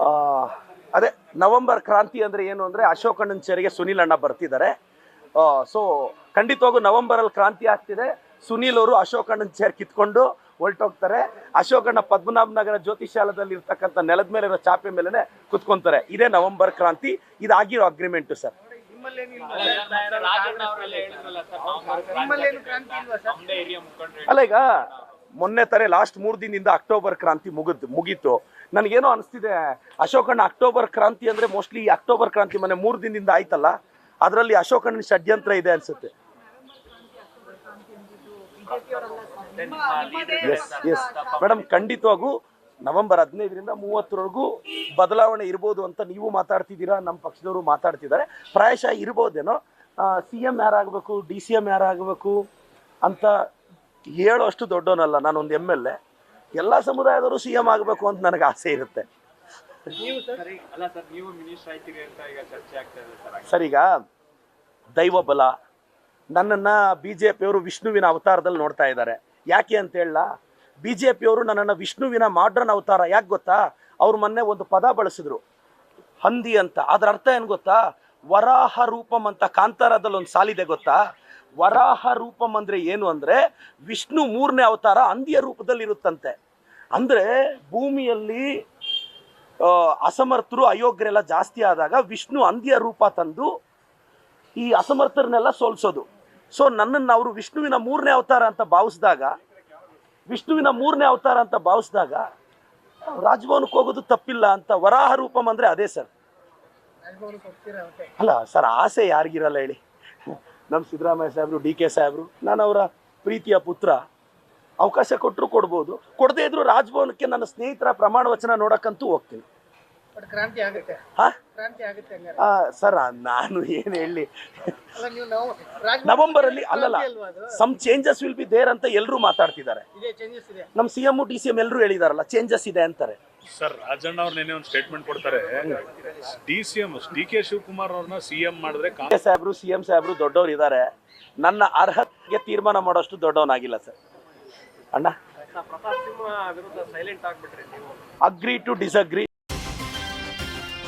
ಆ, ಅದೇ ನವೆಂಬರ್ ಕ್ರಾಂತಿ ಅಂದ್ರೆ ಏನು ಅಂದ್ರೆ ಅಶೋಕಣ್ಣನ ಚೇರಿಗೆ ಸುನಿಲ್ ಅಣ್ಣ ಬರ್ತಿದ್ದಾರೆ. ಸೊ ಖಂಡಿತವಾಗೂ ನವೆಂಬರ್ ಅಲ್ಲಿ ಕ್ರಾಂತಿ ಆಗ್ತಿದೆ. ಸುನೀಲ್ ಅವರು ಅಶೋಕಣ್ಣನ ಚೇರ್ ಕಿತ್ಕೊಂಡು ಹೊರಟೋಗ್ತಾರೆ. ಅಶೋಕಣ್ಣ ಪದ್ಮನಾಭ ನಗರ ಜ್ಯೋತಿಷಾಲದಲ್ಲಿ ಇರ್ತಕ್ಕಂಥ ನೆಲದ ಮೇಲೆ ಇರೋ ಚಾಪೆ ಮೇಲೆ ಕುತ್ಕೊಂತಾರೆ. ಇದೇ ನವೆಂಬರ್ ಕ್ರಾಂತಿ. ಇದಾಗಿರೋ ಅಗ್ರಿಮೆಂಟು ಸರ್. ಅಲ್ಲ ಈಗ ಮೊನ್ನೆ ತಾರೆ ಲಾಸ್ಟ್ ಮೂರು ದಿನದಿಂದ ಅಕ್ಟೋಬರ್ ಕ್ರಾಂತಿ ಮುಗಿದ್ ಮುಗೀತು. ನನಗೇನೋ ಅನಿಸ್ತಿದೆ, ಅಶೋಕಣ್ಣ ಅಕ್ಟೋಬರ್ ಕ್ರಾಂತಿ ಅಂದ್ರೆ ಮೋಸ್ಟ್ಲಿ ಅಕ್ಟೋಬರ್ ಕ್ರಾಂತಿ ಮೊನ್ನೆ ಮೂರು ದಿನದಿಂದ ಆಯ್ತಲ್ಲ? ಅದರಲ್ಲಿ ಅಶೋಕಣ್ಣನ ಷಡ್ಯಂತ್ರ ಇದೆ ಅನ್ಸುತ್ತೆ. ಎಸ್ ಎಸ್ ಮೇಡಮ್ ಖಂಡಿತವಾಗೂ ನವೆಂಬರ್ ಹದಿನೈದರಿಂದ ಮೂವತ್ತರವರೆಗೂ ಬದಲಾವಣೆ ಇರ್ಬೋದು ಅಂತ ನೀವು ಮಾತಾಡ್ತಿದ್ದೀರಾ ನಮ್ಮ ಪಕ್ಷದವರು ಮಾತಾಡ್ತಿದ್ದಾರೆ. ಪ್ರಾಯಶಃ ಇರ್ಬೋದೇನೋ. ಸಿ ಎಂ ಯಾರಾಗಬೇಕು ಡಿ ಸಿ ಎಂ ಯಾರಾಗಬೇಕು ಅಂತ ಹೇಳೋಷ್ಟು ದೊಡ್ಡವನಲ್ಲ ನಾನೊಂದು ಎಂ ಎಲ್ ಎ ಎಲ್ಲ ಸಮುದಾಯದವರು ಸಿ ಎಂ ಆಗಬೇಕು ಅಂತ ನನಗೆ ಆಸೆ ಇರುತ್ತೆ. ಸರ್ ಈಗ ದೈವ ಬಲ ನನ್ನನ್ನು ಬಿ ಜೆ ಪಿಯವರು ವಿಷ್ಣುವಿನ ಅವತಾರದಲ್ಲಿ ನೋಡ್ತಾ ಇದ್ದಾರೆ. ಯಾಕೆ ಅಂತ ಹೇಳಲ್ಲ ಬಿ ಜೆ ಪಿಯವರು ನನ್ನನ್ನು ವಿಷ್ಣುವಿನ ಮಾಡ್ರನ್ ಅವತಾರ. ಯಾಕೆ ಗೊತ್ತಾ? ಅವ್ರು ಮೊನ್ನೆ ಒಂದು ಪದ ಬಳಸಿದ್ರು ಹಂದಿ ಅಂತ. ಅದರ ಅರ್ಥ ಏನು ಗೊತ್ತಾ? ವರಾಹ ರೂಪಂ ಅಂತ ಕಾಂತಾರದಲ್ಲಿ ಒಂದು ಸಾಲಿದೆ ಗೊತ್ತಾ? ವರಾಹ ರೂಪಂ ಅಂದ್ರೆ ಏನು ಅಂದ್ರೆ ವಿಷ್ಣು ಮೂರನೇ ಅವತಾರ ಹಂದಿಯ ರೂಪದಲ್ಲಿ ಇರುತ್ತಂತೆ ಅಂದ್ರೆ ಭೂಮಿಯಲ್ಲಿ ಅಸಮರ್ಥರು ಅಯೋಗ್ಯರೆಲ್ಲ ಜಾಸ್ತಿ ಆದಾಗ ವಿಷ್ಣು ಹಂದಿಯ ರೂಪ ತಂದು ಈ ಅಸಮರ್ಥರನ್ನೆಲ್ಲ ಸೋಲ್ಸೋದು. ಸೊ ನನ್ನನ್ನು ಅವರು ವಿಷ್ಣುವಿನ ಮೂರನೇ ಅವತಾರ ಅಂತ ಭಾವಿಸಿದಾಗ ವಿಷ್ಣುವಿನ ಮೂರನೇ ಅವತಾರ ಅಂತ ಭಾವಿಸಿದಾಗ ರಾಜಭವನಕ್ಕೆ ಹೋಗೋದು ತಪ್ಪಿಲ್ಲ ಅಂತ ವರಾಹ ರೂಪಂ ಅಂದರೆ ಅದೇ ಸರ್. ಅಲ್ಲ ಸರ್ ಆಸೆ ಯಾರಿಗಿರಲ್ಲ ಹೇಳಿ. ನಮ್ಮ ಸಿದ್ದರಾಮಯ್ಯ ಸಾಹೇಬರು ಡಿ ಕೆ ಸಾಹೇಬರು ನಾನು ಅವರ ಪ್ರೀತಿಯ ಪುತ್ರ. ಅವಕಾಶ ಕೊಟ್ಟರು ಕೊಡ್ಬೋದು. ಕೊಡದೇ ಇದ್ರು ರಾಜಭವನಕ್ಕೆ ನನ್ನ ಸ್ನೇಹಿತರ ಪ್ರಮಾಣ ವಚನ ನೋಡಕ್ಕಂತೂ ಹೋಗ್ತೀನಿ. ಕ್ರಾಂತಿ ಆಗುತ್ತೆ. ಹಾ? ಕ್ರಾಂತಿ ಆಗುತ್ತೆ ಹಂಗಾರೆ. ಆ, ಸರ್ ನಾನು ಏನು ಹೇಳಿ. ಅಲ್ಲ ನೀವು ನಾವು ರಾಜಭವನ ನವೆಂಬರ್ ಅಲ್ಲಿ ಅಲ್ಲಲ್ಲ ಕ್ರಾಂತಿ ಅಲ್ವಾ ಅದು? Some changes will be there ಅಂತ ಎಲ್ಲರೂ ಮಾತಾಡ್ತಿದ್ದಾರೆ. ಇದೆ ಚೇಂಜಸ್ ಇದೆ. ನಮ್ಮ C M D C M ಎಲ್ಲರೂ ಹೇಳಿದಾರಲ್ಲ ಚೇಂಜಸ್ ಇದೆ ಅಂತಾರೆ. ಸರ್ ರಾಜಣ್ಣ ಅವ್ರು ನೆನೆ ಒಂದು ಸ್ಟೇಟ್ಮೆಂಟ್ ಕೊಡ್ತಾರೆ. D C M D K Shivakumar ಅವ್ರನ್ನ ಸಿ ಎಂ ಮಾಡಿದ್ರೆ ಕಾಂಗ್ರೆಸ್ ಕೆ ಸಾಹೇಬ್ರು ಸಿ ಎಂ ಸಾಹೇಬ್ರು ದೊಡ್ಡವ್ರು ಇದ್ದಾರೆ ನನ್ನ ಅರ್ಹತೆಗೆ ತೀರ್ಮಾನ ಮಾಡೋಷ್ಟು ದೊಡ್ಡವನಾಗಿಲ್ಲ ಸರ್. ಅಣ್ಣ? ಪ್ರತಾಪ್ ಸಿಂಹ ವಿರುದ್ಧ ಸೈಲೆಂಟ್ ಆಗ್ಬಿಟ್ರಿ ನೀವು. Agri to disagree